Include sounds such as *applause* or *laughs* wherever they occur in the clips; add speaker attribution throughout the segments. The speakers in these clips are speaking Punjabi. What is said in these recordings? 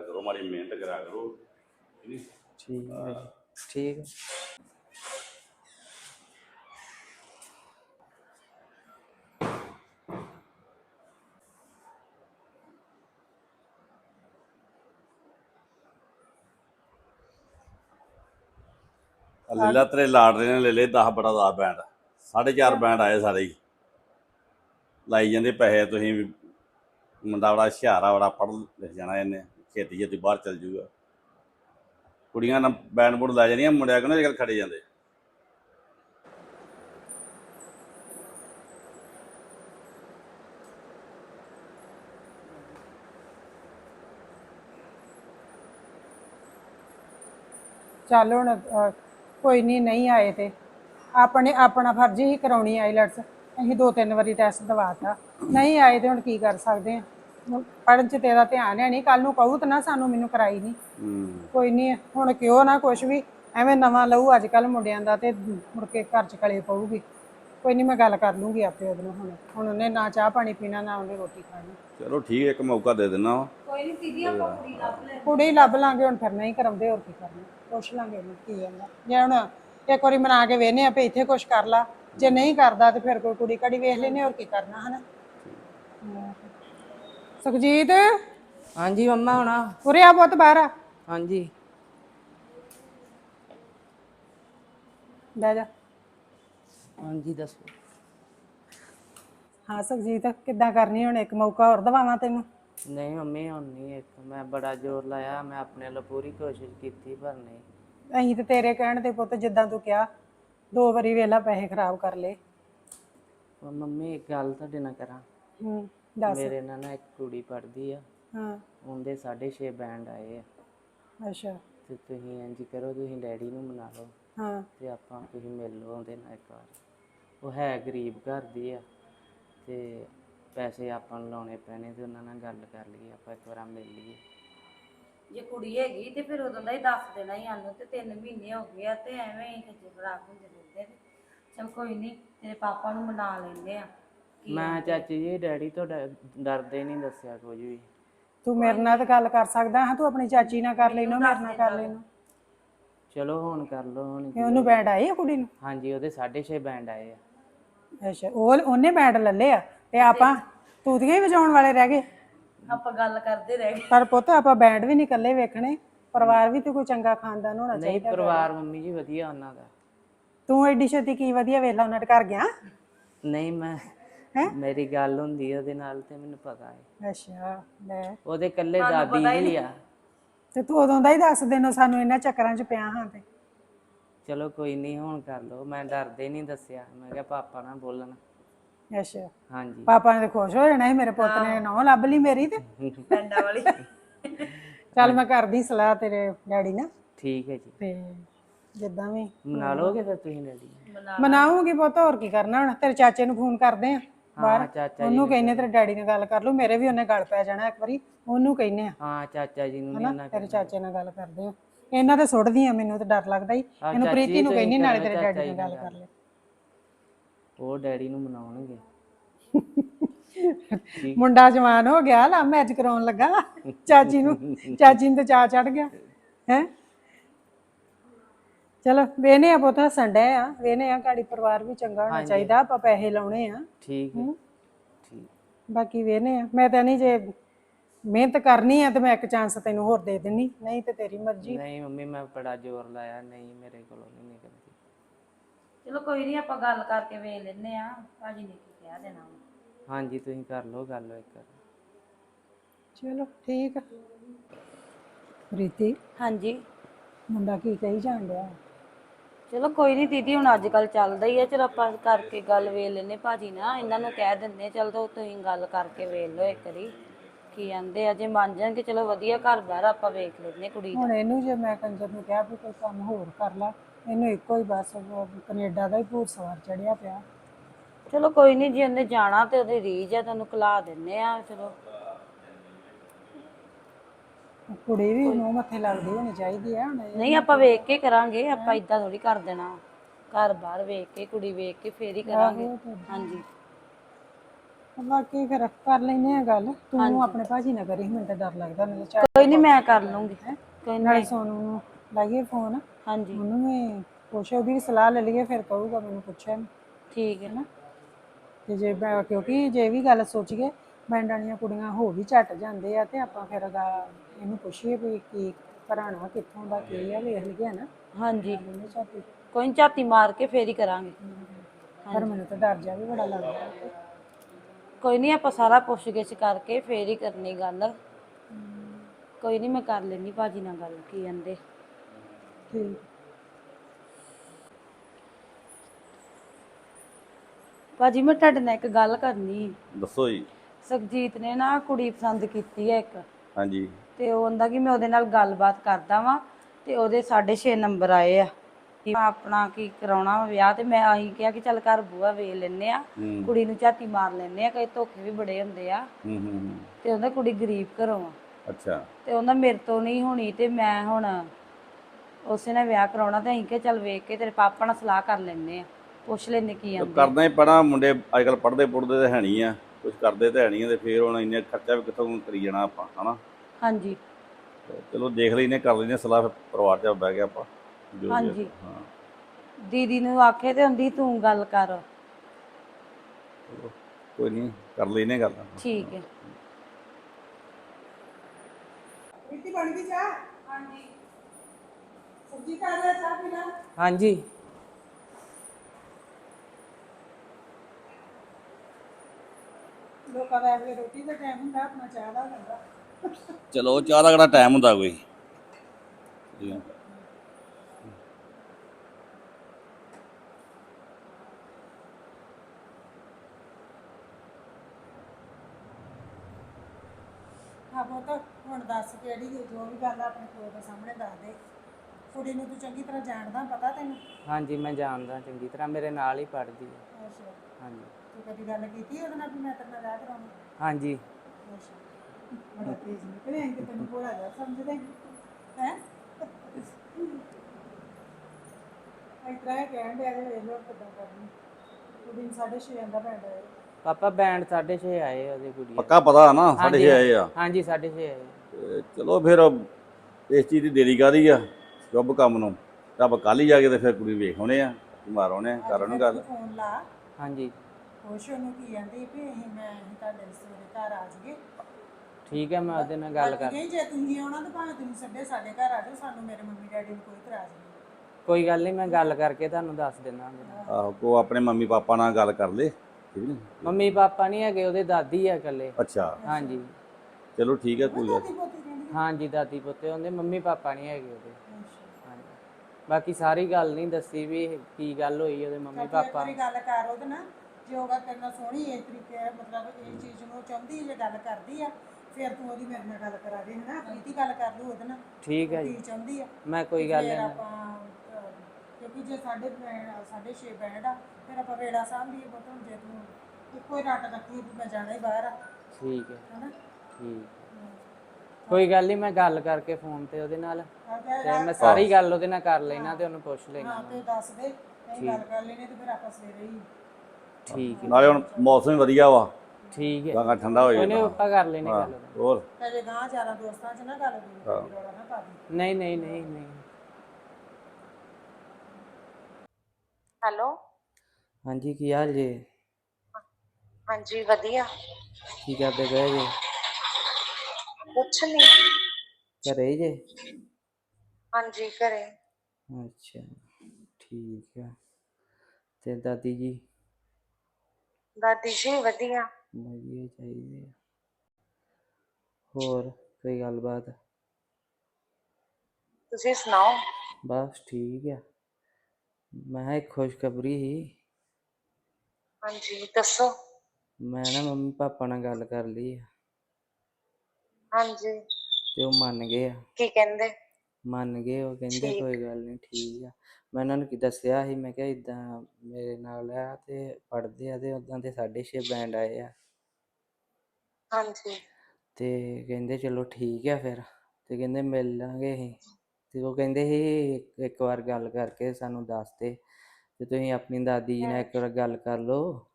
Speaker 1: ਕਰਿਆ ਕਰੋ ਮਾੜੀ ਮਿਹਨਤ ਕਰਿਆ ਕਰੋ ਠੀਕ
Speaker 2: ਹੈ? ਠੀਕ ਹੈ
Speaker 1: ਆਹ ਤੇਰੇ ਨੇ ਲੈ ਲਏ 10 ਬੜਾ 10 ਬੈਂਡ ਸਾਢੇ ਚਾਰ ਬੈਂਡ ਆਏ ਸਾਰੇ ਹੀ। ਲਾਈ ਜਾਂਦੇ ਪੈਸੇ ਤੁਸੀਂ ਵੀ ਮੁੰਡਾ ਬੜਾ ਹੁਸ਼ਿਆਰਾ ਬੜਾ ਪੜ੍ਹ ਲਿਖ ਜਾਣਾ ਇਹਨੇ। ਛੇਤੀ ਛੇਤੀ ਬਾਹਰ ਚਲ ਜੂਗਾ। ਕੁੜੀਆਂ ਨਾਲ ਬੈਂਡ ਬੁੱਡ ਲੈ ਜਾਣੀਆਂ ਮੁੰਡਿਆਂ ਕੋਲ ਅੱਜਕੱਲ ਖੜੇ ਜਾਂਦੇ।
Speaker 3: ਚੱਲ ਹੁਣ ਅਹ, ਕੋਈ ਨਹੀਂ ਨਹੀਂ ਆਏ ਤੇ। ਆਪਣੇ ਆਪਣਾ ਫਰਜ਼ ਹੀ ਕਰਾਉਣੀ ਆਈਲੈਟਸ ਅਸੀਂ ਦੋ ਤਿੰਨ ਵਾਰੀ ਟੈਸਟ ਦਵਾਤਾ ਨਹੀਂ ਆਏ ਤੇ ਹੁਣ ਕੀ ਕਰ ਸਕਦੇ ਆ? ਪੜਨ ਚ ਤੇਰਾ ਧਿਆਨ ਹੈ ਨਹੀਂ ਕੱਲ ਨੂੰ ਕਹੂ ਤਾਂ ਨਾ ਸਾਨੂੰ ਮੈਨੂੰ ਕਰਾਈ ਨਹੀਂ।
Speaker 1: ਹੂੰ।
Speaker 3: ਕੋਈ ਨਹੀਂ ਹੁਣ ਕਿਉਂ ਨਾ ਕੁਛ ਵੀ ਐਵੇਂ ਨਵਾਂ ਲਊ ਅੱਜ ਕੱਲ ਮੁੰਡਿਆਂ ਦਾ ਤੇ ਮੁੜ ਕੇ ਘਰ ਚ ਕਲੇ ਪਊਗੀ। ਕੋਈ ਨਹੀਂ ਮੈਂ ਗੱਲ ਕਰ ਲੂੰਗੀ ਆਪੇ ਉਹਦੇ ਨਾਲ ਹੁਣ। ਹੁਣ ਉਹਨੇ ਨਾ ਚਾਹ ਪਾਣੀ ਪੀਣਾ ਨਾ ਉਹਨੇ ਰੋਟੀ ਖਾਣੀ।
Speaker 1: ਚਲੋ ਠੀਕ ਹੈ ਇੱਕ ਮੌਕਾ ਦੇ ਦੇਣਾ
Speaker 4: ਕੋਈ ਨਹੀਂ ਦੀਦੀ ਆਪਾਂ ਕੁੜੀ ਲੱਭ ਲੈ
Speaker 3: ਕੁੜੀ ਲੱਭ ਲਾਂਗੇ ਹੁਣ ਫਿਰ ਨਹੀਂ ਕਰਾਉਂਦੇ ਹੋਰ ਕੀ ਕਰਨਾ। ਪੁੱਛ ਲਾਂਗੇ ਉਹਨੂੰ ਕੀ ਜਾਂਦਾ ਜੇ ਹੁਣ ਇੱਕ ਵਾਰੀ ਮਨਾ ਕੇ ਵੇਨੇ ਆ ਵੀ ਇੱਥੇ ਕੁਛ ਕਰ ਲਾ। ਜੇ ਨਹੀਂ ਕਰਦਾ ਤੇ ਫਿਰ ਕੋਈ ਕੁੜੀ ਕੜੀ ਵੇਖ ਲੈਨੇ ਹੋਰ ਕੀ ਕਰਨਾ ਹਨਾ? ਸੁਖਜੀਤ?
Speaker 2: ਹਾਂਜੀ ਮੰਮਾ ਹੁਣਾ।
Speaker 3: ਉਰੇ ਆ ਬਹੁਤ ਬਾਹਰ ਆ।
Speaker 2: ਹਾਂਜੀ।
Speaker 3: ਬਹਿ ਜਾ।
Speaker 2: ਹਾਂਜੀ ਦੱਸੋ।
Speaker 3: ਹਾਂ ਸੁਖਜੀਤ ਕਿੱਦਾਂ ਕਰਨੀ ਹੁਣ? ਇੱਕ ਮੌਕਾ ਹੋਰ ਦਵਾਵਾਂ ਤੈਨੂੰ?
Speaker 2: ਨਹੀਂ ਮੰਮੀ ਹੁਣ ਨਹੀਂ ਇੱਕ। ਮੈਂ ਬੜਾ ਜ਼ੋਰ ਲਾਇਆ। ਮੈਂ ਆਪਣੇ ਵੱਲੋਂ ਪੂਰੀ ਕੋਸ਼ਿਸ਼ ਕੀਤੀ ਪਰ ਨਹੀਂ।
Speaker 3: ਅਸੀਂ ਤੇ ਤੇਰੇ ਕਹਿਣ ਤੇ ਪੁੱਤ ਜਿੱਦਾਂ ਤੂੰ ਕਿਹਾ ਦੋ ਵਾਰੀ ਵੇਲਾ ਪੈਸੇ ਖਰਾਬ ਕਰ ਲਏ।
Speaker 2: ਪਰ ਮੰਮੀ ਇੱਕ ਗੱਲ ਤੁਹਾਡੇ ਨਾਲ ਕਰਾਂ।
Speaker 3: ਹੂੰ। ਦੱਸ।
Speaker 2: ਮੇਰੇ ਨਾਲ ਨਾ ਇੱਕ ਕੁੜੀ ਪੜਦੀ ਆ।
Speaker 3: ਹਾਂ।
Speaker 2: ਉਹਦੇ 6.5 ਬੈਂਡ ਆਏ ਆ।
Speaker 3: ਅੱਛਾ।
Speaker 2: ਤੇ ਤੁਸੀਂ ਇੰਜ ਕਰੋ ਤੁਸੀਂ ਡੈਡੀ ਨੂੰ ਮਨਾ ਲਓ।
Speaker 3: ਹਾਂ।
Speaker 2: ਤੇ ਆਪਾਂ ਤੁਸੀਂ ਮਿਲ ਲਓ ਉਹਦੇ ਨਾਲ ਇੱਕ ਵਾਰ। ਉਹ ਹੈ ਗਰੀਬ ਘਰ ਦੀ ਆ। ਤੇ ਪੈਸੇ ਆਪਾਂ ਨੂੰ ਲਾਉਣੇ ਪੈਣੇ ਤੇ ਉਹਨਾਂ ਨਾਲ ਗੱਲ ਕਰ ਲਈਏ ਆਪਾਂ ਇੱਕ ਵਾਰ ਮਿਲ ਲਈਏ।
Speaker 4: ਜੇ ਕੁੜੀ ਹੈਗੀ ਤੇ ਫਿਰ ਉਦੋਂ ਦਾ ਹੀ ਦੱਸ ਦੇਣਾ ਹੀ ਸਾਨੂੰ ਤੇ 3 ਮਹੀਨੇ ਹੋ ਗਏ ਆ ਤੇ ਐਵੇਂ ਹੀ ਖੱਜੇ ਖਰਾਬ ਹੁੰਦੇ ਰਹਿੰਦੇ ਨੇ ਚਲ ਕੋਈ ਨਹੀਂ ਤੇਰੇ ਪਾਪਾ ਨੂੰ ਮਨਾ ਲੈਂਦੇ ਆ।
Speaker 2: ਮੈਂ ਚਾਚੀ ਜੀ ਡੈਡੀ ਤੋਂ ਡਰਦੇ ਨਹੀਂ ਦੱਸਿਆ ਕੁਝ ਵੀ।
Speaker 3: ਤੂੰ ਮੇਰੇ ਨਾਲ ਤਾਂ ਗੱਲ ਕਰ ਸਕਦਾ ਹਾਂ ਤੂੰ ਆਪਣੀ ਚਾਚੀ ਨਾਲ ਕਰ ਲੈਨੋ ਮੇਰੇ ਨਾਲ ਕਰ ਲੈਨੋ।
Speaker 2: ਚਲੋ ਹੁਣ ਕਰ ਲਓ ਹੁਣ
Speaker 3: ਕਿ ਉਹਨੂੰ ਬੈਂਡ ਆਈ ਆ ਕੁੜੀ ਨੂੰ?
Speaker 2: ਹਾਂਜੀ ਉਹਦੇ 6.5 ਬੈਂਡ ਆਏ ਆ।
Speaker 3: ਅੱਛਾ ਉਹ ਉਹਨੇ ਬੈਂਡ ਲੱਲੇ ਆ? ਤੇ ਆਪਾਂ ਤੂਤੀਆਂ ਹੀ ਵਜਾਉਣ ਵਾਲੇ ਰਹਿ ਗਏ?
Speaker 4: ਆਪਾਂ ਗੱਲ ਕਰਦੇ ਰਹਿ ਗਏ।
Speaker 3: ਪਰ ਪੁੱਤ ਆਪਾਂ ਬੈਂਡ ਵੀ ਨਹੀਂ ਇਕੱਲੇ ਵੇਖਣੇ। ਪਰਿਵਾਰ ਵੀ ਤੇ ਕੋਈ ਚੰਗਾ ਖਾਨਦਾਨ ਹੋਣਾ
Speaker 2: ਨਹੀਂ
Speaker 3: ਚਾਹੀਦਾ
Speaker 2: ਪਰਿਵਾਰ ਮੰਮੀ ਜੀ ਵਧੀਆ ਉਹਨਾਂ ਦਾ।
Speaker 3: ਤੂੰ ਐਡੀ ਛੇਤੀ ਕੀ ਵਧੀਆ ਵੇਲਾ ਉਹਨਾਂ ਦੇ ਘਰ ਗਿਆ?
Speaker 2: ਨਹੀਂ ਮੈਂ ਮੇਰੀ ਗੱਲ ਹੁੰਦੀ ਉਹਦੇ ਨਾਲ ਤੇ ਮੈਨੂੰ ਪਤਾ ਹੈ
Speaker 3: ਅੱਛਾ ਲੈ।
Speaker 2: ਉਹਦੇ ਇਕੱਲੇ ਦਾਦੀ ਜੀ ਆ।
Speaker 3: ਤੇ ਤੂੰ ਉਦੋਂ ਦਾ ਹੀ ਦੱਸ ਦੇਣਾ ਸਾਨੂੰ ਇਹਨਾਂ ਚੱਕਰਾਂ 'ਚ ਪਿਆ ਹਾਂ ਤੇ।
Speaker 2: ਚਲੋ ਕੋਈ ਨਹੀਂ ਹੁਣ ਕਰ ਲਓ। ਮੈਂ ਡਰਦੇ ਨਹੀਂ ਦੱਸਿਆ। ਮੈਂ ਕਿਹਾ ਪਾਪਾ ਨਾਲ ਬੋਲਣ।
Speaker 3: ਅੱਛਾ।
Speaker 2: ਹਾਂਜੀ।
Speaker 3: ਪਾਪਾ ਨੇ ਤਾਂ ਖੁਸ਼ ਹੋ ਜਾਣਾ ਸੀ ਮੇਰੇ ਪੁੱਤ ਨੇ ਨੌ ਲੱਭ ਲਈ ਮੇਰੀ ਤੇ।
Speaker 4: ਪਿੰਡਾਂ ਵਾਲੀ।
Speaker 3: ਚੱਲ ਮੈਂ ਕਰਦੀ ਸਲਾਹ ਤੇਰੇ ਡੈਡੀ ਨਾਲ।
Speaker 2: ਠੀਕ ਹੈ ਜੀ।
Speaker 3: ਤੇ ਜਿੱਦਾਂ ਵੀ।
Speaker 2: ਮਨਾ ਲਓਗੇ ਫਿਰ ਤੁਸੀਂ ਡੈਡੀ
Speaker 3: ਮਨਾਉਂਗੀ ਪੁੱਤ ਹੋਰ ਕੀ ਕਰਨਾ ਹੁਣ? ਤੇਰੇ ਚਾਚੇ ਨੂੰ ਫੋਨ ਕਰਦੇ ਆ।
Speaker 2: ਚਾਚਾ
Speaker 3: ਉਹਨੂੰ ਕਹਿੰਨੇ ਤੇਰੇ ਡੈਡੀ ਨਾਲ ਗੱਲ ਕਰ ਲੂ ਮੇਰੇ ਵੀ ਉਹਨੇ ਗੱਲ ਪੈ ਜਾਣਾ ਇੱਕ ਵਾਰੀ ਉਹਨੂੰ ਕਹਿੰਨੇ ਆ।
Speaker 2: ਹਾਂ ਚਾਚਾ ਜੀ ਨੂੰ ਨਹੀਂ
Speaker 3: ਹਨਾ ਤੇਰੇ ਚਾਚੇ ਨਾਲ ਗੱਲ ਕਰਦੇ ਆ। ਇਹਨਾਂ ਤੇ ਸੁੱਟਦੀ ਆ ਮੈਨੂੰ ਤੇ ਡਰ ਲੱਗਦਾ ਹੀ ਇਹਨੂੰ ਪ੍ਰੀਤੀ ਨੂੰ ਕਹਿੰਨੀ ਨਾਲੇ ਤੇਰੇ ਡੈਡੀ ਨਾਲ ਗੱਲ ਕਰ ਲੈ।
Speaker 2: ਉਹ ਡੈਡੀ ਨੂੰ ਮਨਾਉਣਗੇ। *laughs*
Speaker 3: ਮੁੰਡਾ ਜਵਾਨ ਹੋ ਗਿਆ ਲਾ ਮੈਚ ਕਰਾਉਣ ਲੱਗਾ। ਚਾਚੀ ਨੂੰ ਚਾਚੀ ਨੂੰ ਤੇ ਚਾ ਚੜ ਗਿਆ। ਹੈ? ਚਲੋ ਵੇਨੇ ਆ ਪੁੱਤ ਹੱਸਣ ਡਏ ਆ। ਵੇਨੇ ਆ ਗਾੜੀ ਪਰਿਵਾਰ ਵੀ ਚੰਗਾ ਹੋਣਾ ਚਾਹੀਦਾ ਆਪਾਂ ਪੈਸੇ ਲਾਉਣੇ ਆ।
Speaker 2: ਠੀਕ ਹੈ। ਠੀਕ।
Speaker 3: ਬਾਕੀ ਵੇਨੇ ਆ। ਮੈਂ ਤਾਂ ਨਹੀਂ ਜੇ ਮਿਹਨਤ ਕਰਨੀ ਆ ਤੇ ਮੈਂ ਇੱਕ ਚਾਂਸ ਤੈਨੂੰ ਹੋਰ ਦੇ ਦਿੰਨੀ। ਨਹੀਂ ਤੇ ਤੇਰੀ ਮਰਜ਼ੀ।
Speaker 2: ਨਹੀਂ ਮੰਮੀ ਮੈਂ ਬੜਾ ਜ਼ੋਰ ਲਾਇਆ। ਨਹੀਂ ਮੇਰੇ ਕੋਲੋਂ ਨਹੀਂ ਨਿਕਲਦੀ।
Speaker 4: ਚਲੋ ਕੋਈ ਨਹੀਂ ਆਪਾਂ ਗੱਲ ਕਰਕੇ ਵੇਖ ਲੈਨੇ ਆ। ਭਾਜੀ ਨੇ ਕੀ ਕਹਿ ਦੇਣਾ ਵਾ।
Speaker 2: ਹਾਂਜੀ ਤੁਸੀਂ ਕਰ ਲਓ ਗੱਲ ਇੱਕ
Speaker 3: ਚਲੋ ਠੀਕ ਆ। ਪ੍ਰੀਤੀ
Speaker 4: ਹਾਂਜੀ।
Speaker 3: ਮੁੰਡਾ ਕੀ ਕਹੀ ਜਾਣ ਡਿਆ?
Speaker 4: ਚਲੋ ਕੋਈ ਨਹੀਂ ਦੀਦੀ ਹੁਣ ਅੱਜ ਕੱਲ ਚੱਲਦਾ ਹੀ ਹੈ ਚਲੋ ਆਪਾਂ ਕਰਕੇ ਗੱਲ ਵੇਖ ਲੈਨੇ ਭਾਜੀ ਨਾਲ ਇਹਨਾਂ ਨੂੰ ਕਹਿ ਦਿੰਦੇ ਚਲ ਤੋ ਤੁਸੀਂ ਗੱਲ ਕਰਕੇ ਵੇਖ ਲਓ ਇੱਕ ਵਾਰੀ। ਕੀ ਆਂਦੇ ਆ ਜੇ ਮੰਨ ਜਾਣਗੇ ਚਲੋ ਵਧੀਆ ਘਰ ਬਾਹਰ ਆਪਾਂ ਵੇਖ ਲੈਨੇ ਕੁੜੀ ਦਾ।
Speaker 3: ਹੁਣ ਇਹਨੂੰ ਜੇ ਮੈਂ ਕੰਜਰ ਨੂੰ ਕਿਹਾ ਵੀ ਕੋਈ ਕੰਮ ਹੋਰ ਕਰ ਲੈ ਇਹਨੂੰ ਇੱਕੋ ਹੀ ਬਸ ਉਹ ਕੈਨੇਡਾ ਦਾ ਹੀ ਭੂਤ ਸਵਾਰ ਚੜਿਆ ਪਿਆ।
Speaker 4: ਚਲੋ ਕੋਈ ਨਹੀਂ ਜੇ ਉਹਨੇ ਜਾਣਾ ਤੇ ਉਹਦੀ ਰੀਝ ਆ ਤੁਹਾਨੂੰ ਕਲਾ ਦਿੰਨੇ ਆ ਚਲੋ।
Speaker 3: ਕੁੜੀ ਵੀ ਨੂੰ ਮੱਥੇ ਲੱਗਦੀ ਹੋਣੀ ਚਾਹੀਦੀ ਆ ਹੁਣ
Speaker 4: ਨਹੀਂ ਆਪਾਂ ਵੇਖ ਕੇ ਕਰਾਂਗੇ ਆਪਾਂ ਇਦਾਂ ਥੋੜੀ ਕਰ ਦੇਣਾ। ਘਰ ਬਾਹਰ ਵੇਖ ਕੇ ਕੁੜੀ ਵੇਖ ਕੇ ਫੇਰ ਹੀ ਕਰਾਂਗੇ। ਹਾਂਜੀ।
Speaker 3: ਬਾਕੀ ਫਿਰ ਕਰ ਲੈਨੇ ਆ ਗੱਲ। ਤੂੰ ਆਪਣੇ ਭਾਜੀ ਨਾਲ ਕਰੀ ਮੈਨੂੰ ਤਾਂ ਡਰ ਲੱਗਦਾ ਮੈਨੂੰ ਚਾਹ
Speaker 4: ਕੋਈ ਨਹੀਂ ਮੈਂ ਕਰ ਲੂੰਗੀ। ਕੋਈ ਨਹੀਂ
Speaker 3: ਸੋਨੂੰ ਨੂੰ ਲਾਈਏ ਫੋਨ।
Speaker 4: ਹਾਂਜੀ।
Speaker 3: ਉਹਨੂੰ ਵੀ ਪੁੱਛ ਉਹਦੀ ਵੀ ਸਲਾਹ ਲੈ ਲਈਏ ਫਿਰ ਕਹੂਗਾ ਮੈਨੂੰ ਪੁੱਛਿਆ।
Speaker 4: ਠੀਕ ਹੈ ਨਾ।
Speaker 3: ਤੇ ਜੇ ਮੈਂ- ਕਿਉਂਕਿ ਜੇ ਵੀ ਗੱਲ ਸੋਚੀਏ ਪਿੰਡ ਵਾਲੀਆਂ ਕੁੜੀਆਂ ਹੋ ਵੀ ਝੱਟ ਜਾਂਦੇ ਆ ਤੇ ਆਪਾਂ ਫਿਰ ਅਗਾ ਇਹਨੂੰ ਪੁੱਛੀਏ ਵੀ ਕੀ ਘਰਾਣਾ ਕਿੱਥੋਂ ਦਾ ਕੀ ਆ ਵੇਖ ਲਈਏ ਨਾ
Speaker 4: ਹਾਂਜੀ।
Speaker 3: ਇਹਨੇ ਝਾਤੀ
Speaker 4: ਕੋਈ ਨੀ, ਝਾਤੀ ਮਾਰ ਕੇ ਫੇਰ ਹੀ ਕਰਾਂਗੇ।
Speaker 3: ਪਰ ਮੈਨੂੰ ਤਾਂ ਡਰ ਜਾ ਵੀ ਬੜਾ ਲੱਗਦਾ।
Speaker 4: ਕੋਈ ਨਹੀਂ ਆਪਾਂ ਸਾਰਾ ਪੁੱਛ ਗਿੱਛ ਕਰਕੇ ਫੇਰ ਹੀ ਕਰਨੀ ਗੱਲ। ਕੋਈ ਨਹੀਂ ਮੈਂ ਕਰ ਲੈਣੀ ਭਾਜੀ ਨਾਲ ਗੱਲ ਕੀ ਕਹਿੰਦੇ।
Speaker 3: ਠੀਕ।
Speaker 4: ਭਾਜੀ ਮੈਂ ਤੁਹਾਡੇ ਨਾਲ ਇੱਕ ਗੱਲ ਕਰਨੀ।
Speaker 1: ਦੱਸੋ ਜੀ।
Speaker 4: ਸੁਖਜੀਤ ਨੇ ਨਾ ਕੁੜੀ ਪਸੰਦ ਕੀਤੀ ਹੈ ਇੱਕ।
Speaker 1: ਹਾਂਜੀ।
Speaker 4: ਤੇ ਉਹ ਕਹਿੰਦਾ ਕਿ ਮੈਂ ਉਹਦੇ ਨਾਲ ਗੱਲਬਾਤ ਕਰਦਾ ਵਾਂ ਤੇ ਉਹਦੇ 6.5 ਨੰਬਰ ਆਏ ਆ। ਕਿ ਮੈਂ ਆਪਣਾ ਕੀ ਕਰਾਉਣਾ ਵਾ ਵਿਆਹ ਤੇ ਮੈਂ ਆਹੀ ਕਿਹਾ ਕਿ ਚੱਲ ਘਰ ਬੂਆ ਵੇਖ ਲੈਨੇ ਆ
Speaker 1: ਹੂੰ।
Speaker 4: ਕੁੜੀ ਨੂੰ ਝਾਤੀ ਮਾਰ ਲੈਨੇ ਆ ਕਈ ਧੋਖੇ ਵੀ ਬੜੇ ਹੁੰਦੇ ਆ।
Speaker 1: ਹੂੰ ਹੂੰ ਹੂੰ।
Speaker 4: ਤੇ ਉਹਦਾ ਕੁੜੀ ਗਰੀਬ ਘਰੋਂ ਆ।
Speaker 1: ਅੱਛਾ।
Speaker 4: ਤੇ ਉਹਨਾਂ ਮੇਰੇ ਤੋਂ ਨਹੀਂ ਹੋਣੀ ਤੇ ਮੈਂ ਹੁਣ ਉਸੇ ਨਾਲ ਵਿਆਹ ਕਰਾਉਣਾ ਤੇ ਅਸੀਂ ਕਿਹਾ ਚੱਲ ਵੇਖ ਕੇ ਤੇਰੇ ਪਾਪਾ ਨਾਲ ਸਲਾਹ ਕਰ ਲੈਨੇ ਆ ਪੁੱਛ ਲੈਨੇ ਕੀ ਆਂਦੇ
Speaker 1: ਕਰਦਾ ਹੀ ਪੜਾ ਮੁੰਡੇ ਅੱਜ ਕੱਲ ਪੜਦੇ ਪੁੜਦੇ ਤੇ ਹੈ ਨਹੀਂ ਆ। ਕੁਝ ਕਰਦੇ ਤੇ ਹੈ ਨਹੀਂ ਆ ਤੇ ਫੇਰ ਹੁਣ ਇੰਨੇ ਖਰਚਾ ਵੀ ਕਿੱਥੋਂ ਕਰੀ ਜਾਣਾ ਆਪਾਂ ਹਨਾ?
Speaker 4: ਹਾਂਜੀ।
Speaker 1: ਤੇ ਚਲੋ ਦੇਖ ਲੈਨੇ ਕਰ ਲੈਨੇ ਸਲਾਹ ਫਿਰ ਪਰਿਵਾਰ ਚ ਬਹਿ ਗਿਆ ਆਪਾਂ। ਜੋ ਵੀ ਆ।
Speaker 4: ਹਾਂਜੀ।
Speaker 1: ਹਾਂ।
Speaker 4: ਦੀਦੀ ਨੂੰ ਆਖੇ ਤੇ ਹੁੰਦੀ ਤੂੰ ਗੱਲ ਕਰ।
Speaker 1: ਕੋਈ ਨਹੀਂ ਕਰ ਲੈਨੇ ਗੱਲ।
Speaker 4: ਠੀਕ ਹੈ।
Speaker 3: ਮਿੱਟੀ ਬਣ ਗਈ ਚਾਹ? ਹਾਂਜੀ। ਸਬਜ਼ੀ ਕਰ ਲੈ ਚਾਹ ਪੀ ਲੈ।
Speaker 2: ਹਾਂਜੀ।
Speaker 3: ਲੋਕਾਂ ਦਾ ਇਹ ਰੋਟੀ ਦਾ ਟਾਈਮ ਹੁੰਦਾ ਆਪਣਾ ਚਾਹ ਦਾ ਹੁੰਦਾ।
Speaker 1: ਚਲੋ ਚਾਹ ਦਾ ਕਿਹੜਾ ਟਾਈਮ ਹੁੰਦਾ ਕੋਈ? ਠੀਕ।
Speaker 3: ਹਾਂ ਪੁੱਤ ਹੁਣ ਦੱਸ ਕਿਹੜੀ ਜੋ ਵੀ ਗੱਲ ਆ ਆਪਣੇ ਕੋਲ ਦੇ ਸਾਹਮਣੇ ਦੱਸ ਦੇ। ਕੁੜੀ ਨੂੰ ਤੂੰ ਚੰਗੀ ਤਰ੍ਹਾਂ ਜਾਣਦਾ ਪਤਾ ਤੈਨੂੰ?
Speaker 2: ਹਾਂਜੀ ਮੈਂ ਜਾਣਦਾ ਚੰਗੀ ਤਰ੍ਹਾਂ ਮੇਰੇ ਨਾਲ ਹੀ ਪੜ੍ਹਦੀ ਹੈ।
Speaker 3: ਅੱਛਾ।
Speaker 2: ਹਾਂਜੀ।
Speaker 3: ਤੂੰ ਕਦੀ ਗੱਲ ਕੀਤੀ ਉਹਦੇ ਨਾਲ ਵੀ ਮੈਂ ਤੇਰੇ ਨਾਲ ਵਿਆਹ ਕਰਾਉਣਾ?
Speaker 2: ਹਾਂਜੀ।
Speaker 3: ਅੱਛਾ। ਬੜਾ ਤੇਜ਼ ਨਿਕਲੇ ਆਂ ਕਿ ਤੈਨੂੰ ਭੋਲਾ ਜਾ ਸਮਝਦੇ ਹੈ? ਟਰਾਈ ਕਹਿਣ ਦੇ ਅਗਲੇ ਵੇਖ ਲੋ ਕਿੱਦਾਂ ਕਰਨੀ। ਕੁੜੀ ਨੂੰ ਸਾਡੇ ਛੇ ਆਂਦਾ ਪੈਂਦਾ ਹੈ
Speaker 2: ਪਾਪਾ ਬੈਂਡ 6.5 ਆਏ ਆ ਉਹਦੀ ਕੁੜੀ
Speaker 1: ਪੱਕਾ ਪਤਾ ਨਾ ਸਾਡੇ ਛੇ ਆਏ ਆ।
Speaker 2: ਹਾਂਜੀ 6.5 ਆਏ
Speaker 1: ਤੇ ਚਲੋ ਫਿਰ ਇਸ ਚੀਜ਼ ਦੀ ਦੇਰੀ ਕਾਦੀ ਆ? ਸ਼ੁਭ ਕੰਮ ਨੂੰ। ਆਪਾਂ ਕੱਲ ਹੀ ਜਾ ਕੇ ਤੇ ਫਿਰ ਕੁੜੀ ਵੇਖ ਆਉਣੇ ਆ ਮਾਰ ਆਉਣੇ ਆ ਕਰ ਉਹਨੂੰ ਗੱਲ।
Speaker 3: ਫੋਨ ਲਾ।
Speaker 2: ਹਾਂਜੀ।
Speaker 3: ਖੁਸ਼ ਉਹਨੂੰ ਕੀ ਕਹਿੰਦੀ ਵੀ ਅਸੀਂ ਮੈਂ ਅਸੀਂ ਤੁਹਾਡੇ ਸਵੇਰੇ ਘਰ ਆ ਜਾਈਏ।
Speaker 2: ਠੀਕ ਹੈ ਮੈਂ ਉਹਦੇ ਨਾਲ ਗੱਲ ਕਰ
Speaker 3: ਨਹੀਂ ਜੇ ਤੁਸੀਂ ਆਉਣਾ ਤਾਂ ਭਾਵੇਂ ਤੁਸੀਂ ਸੱਡੇ ਸਾਡੇ ਘਰ ਆ ਜਾਓ ਸਾਨੂੰ ਮੇਰੇ ਮੰਮੀ ਡੈਡੀ ਨੂੰ ਕੋਈ ਇਤਰਾਜ਼ ਨਹੀਂ।
Speaker 2: ਕੋਈ ਗੱਲ ਨਹੀਂ ਮੈਂ ਗੱਲ ਕਰਕੇ ਤੁਹਾਨੂੰ ਦੱਸ ਦਿੰਦਾ
Speaker 1: ਆਹੋ ਕੋ ਆਪਣੇ ਮੰਮੀ ਪਾਪਾ ਨਾਲ ਗੱਲ ਕਰ ਲੇ ਠੀਕ ਨੀ
Speaker 2: ਮੰਮੀ ਪਾਪਾ ਨਹੀਂ ਹੈਗੇ ਉਹਦੇ ਦਾਦੀ ਆ ਇਕੱਲੇ।
Speaker 1: ਅੱਛਾ।
Speaker 2: ਹਾਂਜੀ।
Speaker 1: ਚਲੋ ਠੀਕ ਹੈ ਕੋਈ ਗੱਲ
Speaker 3: ਦੋਤੀ ਪੋਤੀ ਕਹਿੰਦੀ
Speaker 2: ਹਾਂਜੀ ਦਾਦੀ ਪੁੱਤੇ ਹੁੰਦੇ ਮੰਮੀ ਪਾਪਾ ਨਹੀਂ ਹੈਗੇ ਉਹਦੇ। ਹਾਂਜੀ। ਬਾਕੀ ਸਾਰੀ ਗੱਲ ਨਹੀਂ ਦੱਸੀ ਵੀ ਕੀ ਗੱਲ ਹੋਈ ਉਹਦੇ ਮੰਮੀ
Speaker 3: ਪਾਪਾ। ਮੇਰੀ ਗੱਲ ਕਰ ਉਹਦੇ ਨਾਲ ਜੇ ਉਹਦਾ ਕਰਨਾ ਸੋਹਣੀ ਇਸ ਤਰੀਕੇ ਹੈ, ਮਤਲਬ ਇਹ ਚੀਜ਼ ਨੂੰ ਚਾਹੁੰਦੀ ਜੇ ਗੱਲ ਕਰਦੀ ਆ ਫਿਰ ਤੂੰ ਉਹਦੀ ਮੇਰੇ ਨਾਲ ਗੱਲ ਕਰਾ ਦੇ ਹਨਾ? ਪ੍ਰੀਤੀ ਗੱਲ ਕਰ ਲੂ ਉਹਦੇ ਨਾਲ।
Speaker 2: ਠੀਕ ਹੈ ਜੀ।
Speaker 3: ਕੀ ਚਾਹੁੰਦੀ ਆ?
Speaker 2: ਮੈਂ ਕੋਈ ਗੱਲ
Speaker 3: ਫਿਰ
Speaker 2: ਨਹੀਂ।
Speaker 3: ਆਪਾਂ ਅਹ, ਕਿਉਂਕਿ ਜੇ ਸਾਡੇ ਬੈਂਡ ਸਾਡੇ ਛੇ ਬੈਂਡ ਆ ਫਿਰ ਆਪਾਂ ਵੇੜਾ ਸਾਂਭੀਏ ਪੁੱਤ ਹੁਣ ਜੇ ਤੂੰ ਇੱਕੋ ਹੀ ਰੱਟ ਰੱਖੀ ਵੀ ਮੈਂ ਜਾਣਾ ਹੀ ਬਾਹਰ ਆ।
Speaker 2: ਠੀਕ ਹੈ।
Speaker 3: ਹਨਾ?
Speaker 2: ਠੀਕ। ਕੋਈ ਗੱਲ ਨਹੀਂ ਮੈਂ ਗੱਲ ਕਰਕੇ ਫੋਨ ਤੇ ਉਹਦੇ ਨਾਲ ਤੇ ਮੈਂ ਸਾਰੀ ਗੱਲ ਉਹਦੇ ਨਾਲ ਕਰ ਲੈਣਾ ਤੇ ਉਹਨੂੰ ਪੁੱਛ ਲੈਣਾ।
Speaker 3: ਹਾਂ ਤੇ ਦੱਸ ਦੇ ਨਹੀਂ ਗੱਲ ਕਰ ਲੈਣੀ ਤੇ ਫਿਰ ਆਪਾਂ ਸਵੇਰੇ ਹੀ
Speaker 2: ਠੀਕ ਹੈ।
Speaker 1: ਨਾਲੇ ਹੁਣ ਮੌਸਮ ਵੀ ਵਧੀਆ ਵਾ।
Speaker 2: ਠੀਕ ਹੈ
Speaker 1: ਗਾਂ ਠੰਡਾ ਹੋ
Speaker 2: ਉਹਨੇ
Speaker 1: ਜਾਏਗਾ
Speaker 2: ਆਪਾਂ ਕਰ ਲੈਣੇ ਗੱਲ ਉਹਦੇ ਨਾਲ।
Speaker 1: ਹੋਰ
Speaker 3: ਕਦੇ ਗਾਂ ਚਾਰਾਂ ਦੋਸਤਾਂ 'ਚ ਨਾ ਗੱਲ ਦੂਰ ਰੌਲਾ ਨਾ ਪਾ ਦੀ
Speaker 2: ਨਹੀਂ ਨਹੀਂ ਨਹੀਂ ਨਹੀਂ
Speaker 5: ਹੈਲੋ
Speaker 2: ਹਾਂਜੀ ਕੀ ਹਾਲ ਜੇ
Speaker 5: ਹਾਂਜੀ ਵਧੀਆ
Speaker 2: ਕੀ ਕਰਦੇ ਪਏ ਜੇ
Speaker 5: ਕੁਛ ਨਹੀਂ
Speaker 2: ਘਰੇ ਜੇ
Speaker 5: ਹਾਂਜੀ ਘਰੇ
Speaker 2: ਅੱਛਾ ਠੀਕ ਹੈ ਤੇ ਦਾਦੀ ਜੀ
Speaker 5: ਦਾਦੀ ਜੀ ਵਧੀਆ
Speaker 2: ਵਧੀਆ ਚਾਹੀਦੇ ਆ ਹੋਰ ਕੋਈ ਗੱਲਬਾਤ
Speaker 5: ਤੁਸੀਂ ਸੁਣਾਓ
Speaker 2: ਬਸ ਠੀਕ ਆ ਮੈਂ ਕਿਹਾ ਇੱਕ ਖੁਸ਼ਖਬਰੀ ਸੀ
Speaker 5: ਹਾਂਜੀ ਦੱਸੋ
Speaker 2: ਮੈਂ ਨਾ ਮੰਮੀ ਪਾਪਾ ਨਾਲ ਗੱਲ ਕਰ ਲਈ ਆ
Speaker 5: ਹਾਂਜੀ
Speaker 2: ਤੇ ਉਹ ਮੰਨ ਗਏ ਆ
Speaker 5: ਕੀ ਕਹਿੰਦੇ
Speaker 2: ਮੰਨ ਗਏ ਉਹ ਕਹਿੰਦੇ
Speaker 5: ਠੀਕ।
Speaker 2: ਕੋਈ ਗੱਲ ਨਹੀਂ ਠੀਕ ਆ। ਮੈਂ ਉਹਨਾਂ ਨੂੰ ਕੀ ਦੱਸਿਆ ਸੀ ਮੈਂ ਕਿਹਾ ਇਦਾਂ ਮੇਰੇ ਨਾਲ ਆ ਤੇ ਪੜਦੇ ਆ ਤੇ ਉਦਾਂ ਦੇ 6.5 ਬੈਂਡ ਆਏ ਆ।
Speaker 5: ਹਾਂਜੀ।
Speaker 2: ਤੇ ਕਹਿੰਦੇ ਚਲੋ ਠੀਕ ਆ ਫਿਰ ਤੇ ਕਹਿੰਦੇ ਮਿਲ ਲਾਂਗੇ ਅਸੀਂ। ਤੇ ਉਹ ਕਹਿੰਦੇ ਸੀ ਇੱਕ- ਇੱਕ ਵਾਰ ਗੱਲ ਕਰਕੇ ਸਾਨੂੰ ਦੱਸ ਦੇ ਤੇ ਤੁਸੀਂ ਆਪਣੀ ਦਾਦੀ ਜੀ ਨਾਲ ਇੱਕ ਵਾਰ ਗੱਲ ਕਰ ਲਓ।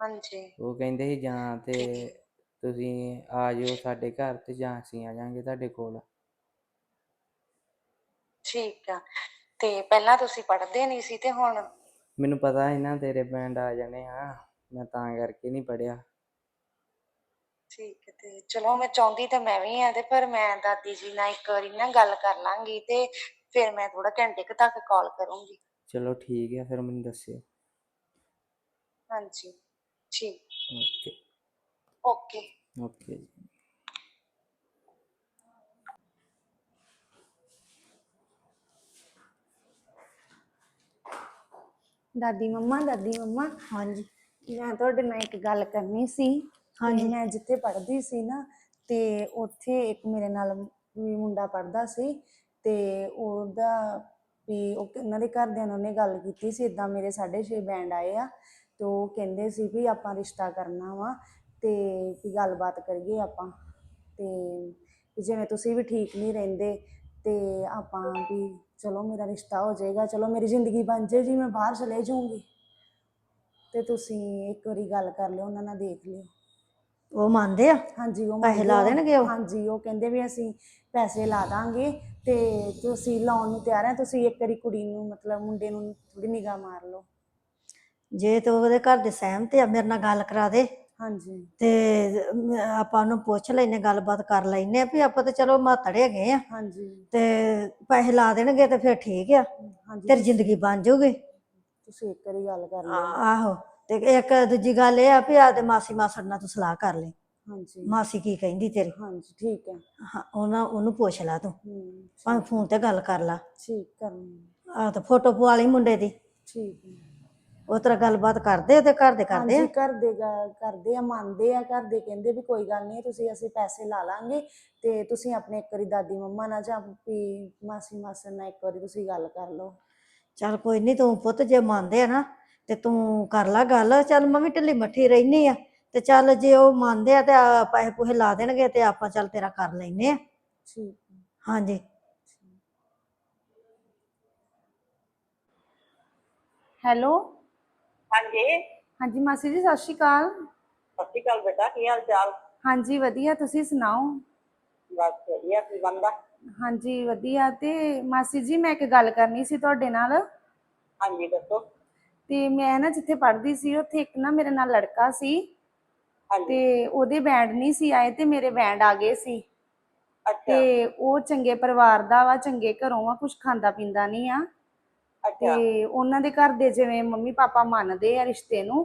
Speaker 5: ਹਾਂਜੀ।
Speaker 2: ਉਹ ਕਹਿੰਦੇ ਸੀ ਜਾਂ ਤੇ ਤੁਸੀਂ ਆ ਜਾਓ ਸਾਡੇ ਘਰ ਤੇ ਜਾਂ ਅਸੀਂ ਆ ਜਾਾਂਗੇ ਤੁਹਾਡੇ ਕੋਲ।
Speaker 5: ਠੀਕ ਆ। ਤੇ ਪਹਿਲਾਂ ਤੁਸੀਂ ਪੜ੍ਹਦੇ ਨਹੀਂ ਸੀ ਤੇ ਹੁਣ?
Speaker 2: ਮੈਨੂੰ ਪਤਾ ਸੀ ਨਾ ਤੇਰੇ ਬੈਂਡ ਆ ਜਾਣੇ ਆ ਮੈਂ ਤਾਂ ਕਰਕੇ ਨਹੀਂ ਪੜਿਆ
Speaker 5: ਠੀਕ ਹੈ ਤੇ ਚਲੋ ਮੈਂ ਚਾਹੁੰਦੀ ਤਾਂ ਮੈਂ ਵੀ ਆ ਤੇ ਪਰ ਮੈਂ ਦਾਦੀ ਜੀ ਨਾਲ ਇੱਕ ਵਾਰੀ ਨਾ ਗੱਲ ਕਰ ਲਾਂਗੀ ਤੇ ਫਿਰ ਮੈਂ ਥੋੜਾ ਘੰਟੇ ਕੁ ਤੱਕ ਕਾਲ ਕਰੂੰਗੀ।
Speaker 2: ਚਲੋ ਠੀਕ ਹੈ ਫਿਰ ਮੈਨੂੰ ਦੱਸਿਓ।
Speaker 5: ਹਾਂਜੀ ਠੀਕ।
Speaker 2: ਓਕੇ।
Speaker 5: ਓਕੇ।
Speaker 2: ਓਕੇ ਜੀ।
Speaker 6: ਦਾਦੀ ਮੰਮਾ ਦਾਦੀ ਮੰਮਾ। ਹਾਂਜੀ। ਮੈਂ ਤੁਹਾਡੇ ਨਾਲ ਇੱਕ ਗੱਲ ਕਰਨੀ ਸੀ। ਹਾਂਜੀ। ਮੈਂ ਜਿੱਥੇ ਪੜ੍ਹਦੀ ਸੀ ਨਾ ਤੇ ਉੱਥੇ ਇੱਕ ਮੇਰੇ ਨਾਲ ਵੀ ਮੁੰਡਾ ਪੜ੍ਹਦਾ ਸੀ ਤੇ ਉਹਦਾ ਵੀ ਉਹ ਉਹਨਾਂ ਦੇ ਘਰਦਿਆਂ ਨੇ ਉਹਨੇ ਗੱਲ ਕੀਤੀ ਸੀ ਇਦਾਂ ਮੇਰੇ 6.5 ਬੈਂਡ ਆਏ ਆ ਤੇ ਉਹ ਕਹਿੰਦੇ ਸੀ ਵੀ ਆਪਾਂ ਰਿਸ਼ਤਾ ਕਰਨਾ ਵਾ ਤੇ ਵੀ ਗੱਲਬਾਤ ਕਰੀਏ ਆਪਾਂ। ਤੇ ਜਿਵੇਂ ਤੁਸੀਂ ਵੀ ਠੀਕ ਨਹੀਂ ਰਹਿੰਦੇ ਤੇ ਆਪਾਂ ਵੀ ਚਲੋ ਮੇਰਾ ਰਿਸ਼ਤਾ ਹੋ ਜਾਏਗਾ ਚਲੋ ਮੇਰੀ ਜ਼ਿੰਦਗੀ ਬਣ ਜਾਏਗੀ ਮੈਂ ਬਾਹਰ ਚਲੇ ਜਾਊਂਗੀ। ਤੇ ਤੁਸੀਂ ਇੱਕ ਵਾਰੀ ਗੱਲ ਕਰ ਲਿਓ ਉਹਨਾਂ ਨਾਲ ਦੇਖ ਲਿਓ।
Speaker 7: ਉਹ ਮੰਨਦੇ ਆ?
Speaker 6: ਹਾਂਜੀ ਉਹ
Speaker 7: ਪੈਸੇ
Speaker 6: ਮੰਨਦੇ
Speaker 7: ਲਾ
Speaker 6: ਆ।
Speaker 7: ਦੇਣਗੇ ਉਹ?
Speaker 6: ਹਾਂਜੀ ਉਹ ਕਹਿੰਦੇ ਵੀ ਅਸੀਂ ਪੈਸੇ ਲਾ ਦਾਂਗੇ ਤੇ ਤੁਸੀਂ ਲਾਉਣ ਨੂੰ ਤਿਆਰ ਆ ਤੁਸੀਂ ਇੱਕ ਵਾਰੀ ਕੁੜੀ ਨੂੰ ਮਤਲਬ ਮੁੰਡੇ ਨੂੰ ਥੋੜੀ ਨਿਗਾਹ ਮਾਰ ਲਓ।
Speaker 7: ਜੇ ਤੇ ਉਹਦੇ ਘਰ ਦੇ ਸਹਿਮਤ ਆ ਮੇਰੇ ਨਾਲ ਗੱਲ ਕਰਾ ਦੇ।
Speaker 6: ਹਾਂਜੀ।
Speaker 7: ਤੇ ਆਪਾਂ ਉਹਨੂੰ ਪੁੱਛ ਲੈਨੇ ਗੱਲਬਾਤ ਕਰ ਲੈਨੇ ਆ ਵੀ ਆਪਾਂ ਤੇ ਚਲੋ ਮਾਤੜੇ ਹੈਗੇ ਆ।
Speaker 6: ਹਾਂਜੀ।
Speaker 7: ਤੇ ਪੈਸੇ ਲਾ ਦੇਣਗੇ ਤੇ ਫਿਰ ਠੀਕ ਆ।
Speaker 6: ਹਾਂਜੀ।
Speaker 7: ਤੇਰੀ ਜ਼ਿੰਦਗੀ ਬਣ ਜਾਊਗੀ।
Speaker 6: ਤੁਸੀਂ ਇੱਕ ਵਾਰੀ ਗੱਲ ਕਰ ਲਿਓ
Speaker 7: ਆਹੋ। ਤੇ ਇੱਕ ਦੂਜੀ ਗੱਲ ਇਹ ਆ ਵੀ ਆਦੇ ਮਾਸੀ ਮਾਸੜ ਨਾਲ ਤੂੰ ਸਲਾਹ ਕਰ ਲੈ।
Speaker 6: ਹਾਂਜੀ।
Speaker 7: ਮਾਸੀ ਕੀ ਕਹਿੰਦੀ ਤੇਰੀ?
Speaker 6: ਹਾਂਜੀ ਠੀਕ ਹੈ
Speaker 7: ਹਾਂ ਉਹਨਾਂ ਉਹਨੂੰ ਪੁੱਛ ਲੈ ਤੂੰ।
Speaker 6: ਹੂੰ
Speaker 7: ਭਾਵੇਂ ਫੋਨ ਤੇ ਗੱਲ ਕਰ ਲਾ।
Speaker 6: ਠੀਕ ਕਰਨੀ
Speaker 7: ਆਹ ਤੇ ਫੋਟੋ ਪਵਾ ਲਈ ਮੁੰਡੇ ਦੀ।
Speaker 6: ਠੀਕ ਹੈ
Speaker 7: ਉਹ ਤਰ੍ਹਾਂ ਗੱਲਬਾਤ ਕਰਦੇ ਤੇ ਘਰ ਦੇ ਕਰਦੇ ਆ?
Speaker 6: ਹਾਂਜੀ ਘਰ ਦੇ ਗ- ਕਰਦੇ ਆ ਮੰਨਦੇ ਆ ਘਰ ਦੇ ਕਹਿੰਦੇ ਵੀ ਕੋਈ ਗੱਲ ਨਹੀਂ ਤੁਸੀਂ ਅਸੀਂ ਪੈਸੇ ਲਾ ਲਾਂਗੇ ਤੇ ਤੁਸੀਂ ਆਪਣੇ ਇੱਕ ਵਾਰੀ ਦਾਦੀ ਮੰਮਾ ਨਾਲ ਜਾਂ ਵੀ ਮਾਸੀ ਮਾਸੜ ਨਾਲ ਇੱਕ ਵਾਰੀ ਤੁਸੀਂ ਗੱਲ ਕਰ ਲਓ।
Speaker 7: ਚੱਲ ਕੋਈ ਨਹੀਂ ਤੂੰ ਪੁੱਤ ਜੇ ਮੰਨਦੇ ਆ ਨਾ ਤੇ ਤੂੰ ਕਰ ਲੈ ਗੱਲ। ਚੱਲ ਮੈਂ ਵੀ ਢਿੱਲੀ ਮੱਠੀ ਰਹਿਨੀ ਆ ਤੇ ਚੱਲ ਜੇ ਉਹ ਮੰਨਦੇ ਆ ਤੇ ਆ ਪੈਸੇ ਪੂਹੇ ਲਾ ਦੇਣਗੇ ਤੇ ਆਪਾਂ ਚੱਲ ਤੇਰਾ ਕਰ ਲੈਨੇ ਆ।
Speaker 6: ਠੀਕ। ਹੈ
Speaker 7: ਹਾਂਜੀ
Speaker 6: ਹੈਲੋ?
Speaker 8: ਹਾਂਜੀ।
Speaker 6: ਹਾਂਜੀ ਮਾਸੀ ਜੀ ਸਤਿ ਸ਼੍ਰੀ ਅਕਾਲ।
Speaker 8: ਸਤਿ ਸ਼੍ਰੀ ਅਕਾਲ ਬੇਟਾ ਕੀ ਹਾਲ ਚਾਲ?
Speaker 6: ਹਾਂਜੀ ਵਧੀਆ ਤੁਸੀਂ ਸੁਣਾਓ?
Speaker 8: ਬਸ ਵਧੀਆ ਕੀ ਬੰਦਾ
Speaker 6: ਹਾਂਜੀ ਵਧੀਆ ਤੇ ਮਾਸੀ ਜੀ ਮੈਂ ਇੱਕ ਗੱਲ ਕਰਨੀ ਸੀ ਤੁਹਾਡੇ ਨਾਲ।
Speaker 8: ਹਾਂਜੀ ਦੱਸੋ।
Speaker 6: ਤੇ ਮੈਂ ਨਾ ਜਿੱਥੇ ਪੜ੍ਹਦੀ ਸੀ ਉੱਥੇ ਇੱਕ ਨਾ ਮੇਰੇ ਨਾਲ ਲੜਕਾ ਸੀ। ਤੇ ਉਹਦੇ ਬੈਂਡ ਨਹੀਂ ਸੀ ਆਏ ਤੇ ਮੇਰੇ ਬੈਂਡ ਆ ਗਏ ਸੀ। ਤੇ ਉਹ ਚੰਗੇ ਪਰਿਵਾਰ ਦਾ ਵਾ ਚੰਗੇ ਘਰੋਂ ਆ ਕੁਝ ਖਾਂਦਾ ਪੀਂਦਾ ਨਹੀਂ ਆ। ਤੇ ਉਹਨਾਂ ਦੇ ਘਰ ਦੇ ਜਿਵੇਂ ਮੰਮੀ ਪਾਪਾ ਮੰਨਦੇ ਆ ਰਿਸ਼ਤੇ ਨੂੰ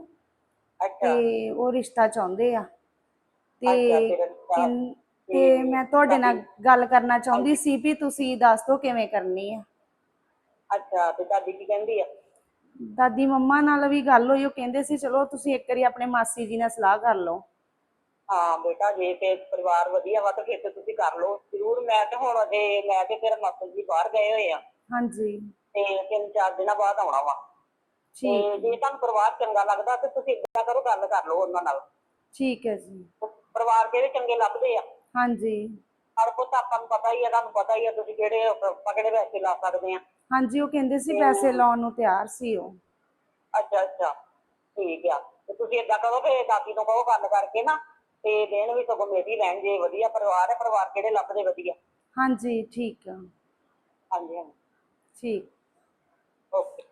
Speaker 6: ਤੇ ਉਹ ਰਿਸ਼ਤਾ ਚਾਹੁੰਦੇ ਆ। ਤੇ ਤੇ ਮੈਂ ਤੁਹਾਡੇ ਨਾਲ ਗੱਲ ਕਰਨਾ ਚਾਹੁੰਦੀ ਸੀ ਵੀ ਤੁਸੀਂ ਦੱਸ ਦਿਓ ਕਿਵੇਂ ਕਰਨੀ ਆ।
Speaker 8: ਅੱਛਾ ਤੇ ਦਾਦੀ ਕੀ ਕਹਿੰਦੀ ਆ?
Speaker 6: ਦਾਦੀ ਮੰਮਾ ਨਾਲ ਵੀ ਗੱਲ ਹੋਈ ਉਹ ਕਹਿੰਦੇ ਸੀ ਚਲੋ ਤੁਸੀਂ ਇੱਕ ਵਾਰੀ ਆਪਣੇ ਮਾਸੀ ਜੀ ਨਾਲ ਸਲਾਹ ਕਰ ਲਓ।
Speaker 8: ਹਾਂ ਬੇਟਾ ਜੇ ਤੇ ਪਰਿਵਾਰ ਵਧੀਆ ਵਾ ਤਾਂ ਫਿਰ ਤੁਸੀਂ ਕਰ ਲਓ। ਜ਼ਰੂਰ ਮੈਂ ਤੇ ਹੁਣ ਅਜੇ ਮੈਂ ਤੇ ਤੇਰਾ ਮਾਸਟਰ ਜੀ ਬਾਹਰ ਗਏ ਹੋਏ ਆ।
Speaker 6: ਹਾਂਜੀ।
Speaker 8: ਤੇ ਤਿੰਨ ਚਾਰ ਦਿਨਾਂ ਬਾਅਦ ਆਉਣਾ ਵਾ। ਤੇ
Speaker 6: ਠੀਕ
Speaker 8: ਜੇ ਤੁਹਾਨੂੰ ਪਰਿਵਾਰ ਚੰਗਾ ਲੱਗਦਾ ਤੇ ਤੁਸੀਂ ਇਦਾਂ ਕਰੋ ਗੱਲ ਕਰ ਲਓ ਉਹਨਾਂ ਨਾਲ।
Speaker 6: ਠੀਕ ਹੈ ਜੀ।
Speaker 8: ਪਰਿਵਾਰ ਕਿਹੜੇ ਚੰਗੇ ਲੱਭਦੇ ਆ?
Speaker 6: ਹਾਂਜੀ।
Speaker 8: ਹਰ ਪੁੱਤ ਆਪਾਂ ਨੂੰ ਪਤਾ ਹੀ ਆ ਤੁਹਾਨੂੰ ਪਤਾ ਹੀ ਆ ਤੁਸੀਂ ਕਿਹੜੇ ਪਕੜੇ ਵੈਸੇ ਲਾ ਸਕਦੇ ਆ।
Speaker 6: ਹਾਂਜੀ ਉਹ ਕਹਿੰਦੇ ਸੀ ਪੈਸੇ ਲਾਉਣ ਨੂੰ ਤਿਆਰ ਸੀ ਉਹ।
Speaker 8: ਅੱਛਾ ਅੱਛਾ। ਠੀਕ ਆ। ਤੇ ਤੁਸੀਂ ਏਦਾਂ ਕਰੋ ਕਿ ਦਾਦੀ ਨੂੰ ਕਹੋ ਗੱਲ ਕਰਕੇ ਨਾ ਤੇ ਦੇਣ ਵੀ ਸਗੋਂ ਮੇਰੀ ਲੈਣ ਜੇ ਵਧੀਆ ਪਰਿਵਾਰ ਹੈ ਪਰਿਵਾਰ ਕਿਹੜੇ ਲੱਭਦੇ ਵਧੀਆ।
Speaker 6: ਹਾਂਜੀ ਠੀਕ ਆ।
Speaker 8: ਹਾਂਜੀ ਹਾਂਜੀ।
Speaker 6: ਠੀਕ।
Speaker 8: ਓਕੇ